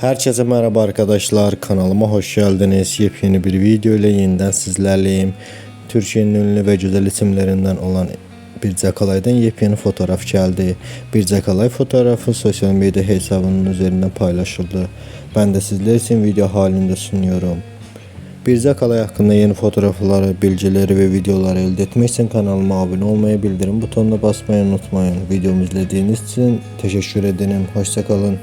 Herkese merhaba arkadaşlar. Kanalıma hoş geldiniz. Yepyeni bir video ile yeniden sizlerleyim. Türkiye'nin ünlü ve güzel isimlerinden olan Birce Kalay'dan yepyeni fotoğraf geldi. Birce Kalay fotoğrafı sosyal medya hesabının üzerinden paylaşıldı. Ben de sizler için video halinde sunuyorum. Birce Kalay hakkında yeni fotoğrafları, bilgileri ve videoları elde etmek için kanalıma abone olmayı, bildirim butonuna basmayı unutmayın. Videomu izlediğiniz için teşekkür ederim. Hoşçakalın.